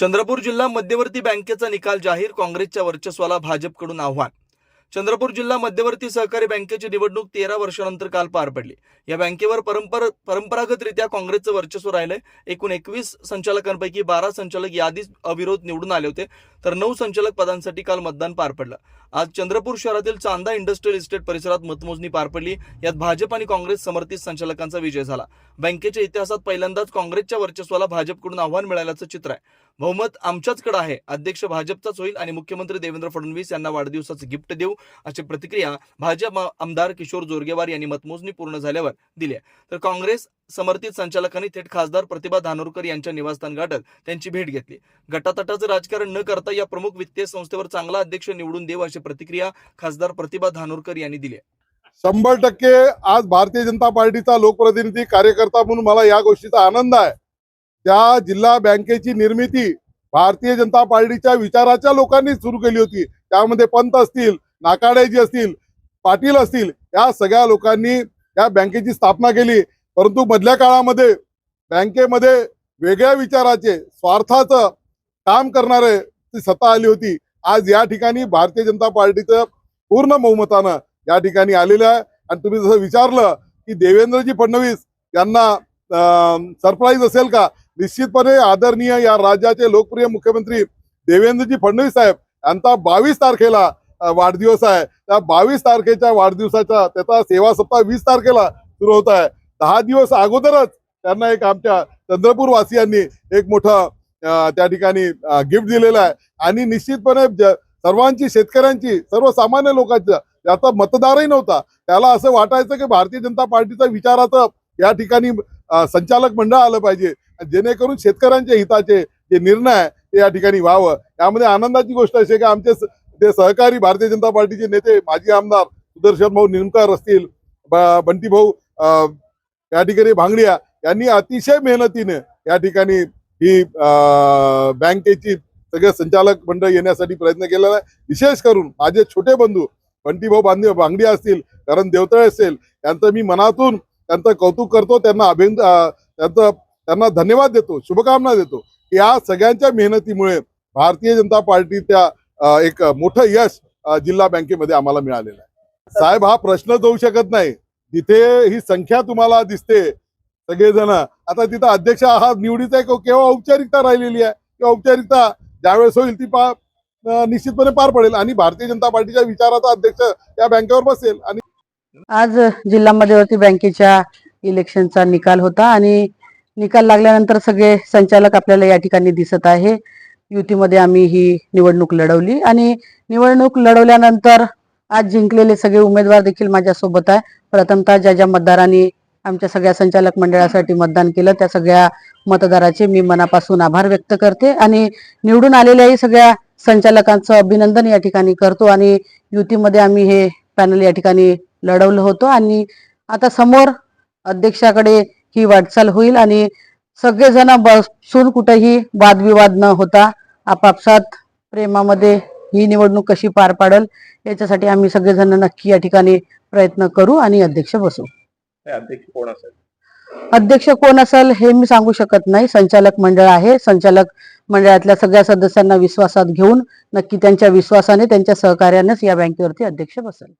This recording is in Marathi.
चंद्रपूर जिल्हा मध्यवर्ती बँकेचा निकाल जाहीर काँग्रेसच्या वर्चस्वाला भाजपकडून आव्हान. चंद्रपूर जिल्हा मध्यवर्ती सहकारी बँकेची निवडणूक तेरा वर्षानंतर काल पार पडली. या बँकेवर परंपर परंपरागतरित्या काँग्रेसचं वर्चस्व राहिलंय. एकूण एकवीस संचालकांपैकी बारा संचालक यादीच अविरोध निवडून आले होते. तर नऊ संचालक पदांसाठी काल मतदान पार पडलं. आज चंद्रपूर शहरातील चांदा इंडस्ट्रियल इस्टेट परिसरात मतमोजणी पार पडली. यात भाजप आणि काँग्रेस समर्थित संचालकांचा विजय झाला. बँकेच्या इतिहासात पहिल्यांदाच काँग्रेसच्या वर्चस्वाला भाजपकडून आव्हान मिळाल्याचं चित्र आहे. बहुमत आमच्याचकडे आहे. अध्यक्ष भाजपचाच होईल आणि मुख्यमंत्री देवेंद्र फडणवीस यांना वाढदिवसाचं गिफ्ट देऊ अशी प्रतिक्रिया भाजप आमदार किशोर जोरगेवार यांनी मतमोजणी पूर्ण झाल्यावर दिली तर काँग्रेस समर्थित संचालकांनी थेट खासदार प्रतिभा धानोरकर यांच्या निवासस्थान गाठत त्यांची भेट घेतली. गटातटाचं राजकारण न करता या प्रमुख वित्तीय संस्थेवर चांगला अध्यक्ष निवडून देव अशी प्रतिक्रिया खासदार प्रतिभा धानोरकर यांनी दिली शंभर टक्के आज भारतीय जनता पार्टीचा लोकप्रतिनिधी कार्यकर्ता म्हणून मला या गोष्टीचा आनंद आहे. त्या जिल्हा बँकेची निर्मिती भारतीय जनता पार्टीच्या विचाराच्या लोकांनी सुरू केली होती. त्यामध्ये पंत असतील नाकाडेजी असतील पाटील असतील या सगळ्या लोकांनी या बँकेची स्थापना केली. परंतु मधल्या काळामध्ये बँकेमध्ये वेगळ्या विचाराचे स्वार्थाचं काम करणारे ती सत्ता आली होती. आज या ठिकाणी भारतीय जनता पार्टीचं पूर्ण बहुमतानं या ठिकाणी आलेलं आहे. आणि तुम्ही जसं विचारलं की देवेंद्रजी फडणवीस यांना सरप्राईज असेल का? निश्चितपणे आदरणीय या राज्याचे लोकप्रिय मुख्यमंत्री देवेंद्रजी फडणवीस साहेब यांचा बावीस तारखेला वाढदिवस आहे. त्या बावीस तारखेच्या वाढदिवसाच्या त्याचा सेवा सप्ताह वीस तारखेला सुरू होत आहे. दहा दिवस अगोदरच त्यांना एक आमच्या चंद्रपूर वासियांनी एक मोठं त्या ठिकाणी गिफ्ट दिलेलं आहे. आणि निश्चितपणे सर्वांची शेतकऱ्यांची सर्वसामान्य लोकांच्या याचा मतदारही नव्हता त्याला असं वाटायचं की भारतीय जनता पार्टीचा विचाराचं या ठिकाणी संचालक मंडळ आलं पाहिजे. जेणेकरून शेतकऱ्यांच्या हिताचे जे निर्णय ते या ठिकाणी व्हावं. यामध्ये आनंदाची गोष्ट अशी की आमचे ते जे सहकारी भारतीय जनता पार्टीचे नेते माजी आमदार सुदर्शन भाऊ निमकर असतील बंटी भाऊ अं, या ठिकाणी भांगडिया यांनी अतिशय मेहनतीने या ठिकाणी ही बँकेची सगळे संचालक मंडळ येण्यासाठी प्रयत्न केलेला आहे. विशेष करून माझे छोटे बंधू बंटीभाऊ बांधे भांगडी असतील कारण देवतळे असेल यांचं मी मनातून त्यांचं कौतुक करतो त्यांना अभिन त्यांचं त्यांना धन्यवाद देतो शुभकामना देतो की या सगळ्यांच्या मेहनतीमुळे भारतीय जनता पार्टीच्या एक मोठं यश जिल्हा बँकेमध्ये आम्हाला मिळालेलं आहे. साहेब हा प्रश्न जाऊ शकत नाही. जिथे ही संख्या तुम्हाला दिसते सगळेजण. आता तिथं अध्यक्ष हा निवडीचा एक केव्हा औपचारिकता राहिलेली आहे. किंवा औपचारिकता ज्यावेळेस होईल ती पा निश्चितपणे पार पडेल. आणि भारतीय जनता पार्टीच्या विचाराचा अध्यक्ष या बँकेवर बसेल. आणि आज जिल्हा मध्यवर्ती बँकेच्या इलेक्शनचा निकाल होता आणि निकाल लागल्यानंतर सगळे संचालक आपल्याला या ठिकाणी दिसत आहे. युतीमध्ये आम्ही ही निवडणूक लढवली आणि निवडणूक लढवल्यानंतर आज जिंकलेले सगळे उमेदवार देखील माझ्यासोबत आहे. प्रथमतः ज्या ज्या मतदारांनी आमच्या सगळ्या संचालक मंडळासाठी मतदान केलं त्या सगळ्या मतदाराचे मी मनापासून आभार व्यक्त करते आणि निवडून आलेल्याही सगळ्या संचालकांचं अभिनंदन या ठिकाणी करतो आणि युतीमध्ये आम्ही हे पॅनल या ठिकाणी लढवलं होतं आणि आता समोर अध्यक्षाकडे ही वाटचाल होईल आणि सगळेजण बसून कुठेही वादविवाद न होता आपापसात प्रेमामध्ये ही निवडणूक कशी पार पाडल याच्यासाठी आम्ही सगळेजण नक्की या ठिकाणी प्रयत्न करू आणि अध्यक्ष बसू. अध्यक्ष कोण असेल? अध्यक्ष कोण असेल हे मी सांगू शकत नाही. संचालक मंडळ आहे. संचालक मंडळातल्या सगळ्या सदस्यांना विश्वासात घेऊन नक्की त्यांच्या विश्वासाने त्यांच्या सहकार्यानेच या बँकेवरती अध्यक्ष बसेल.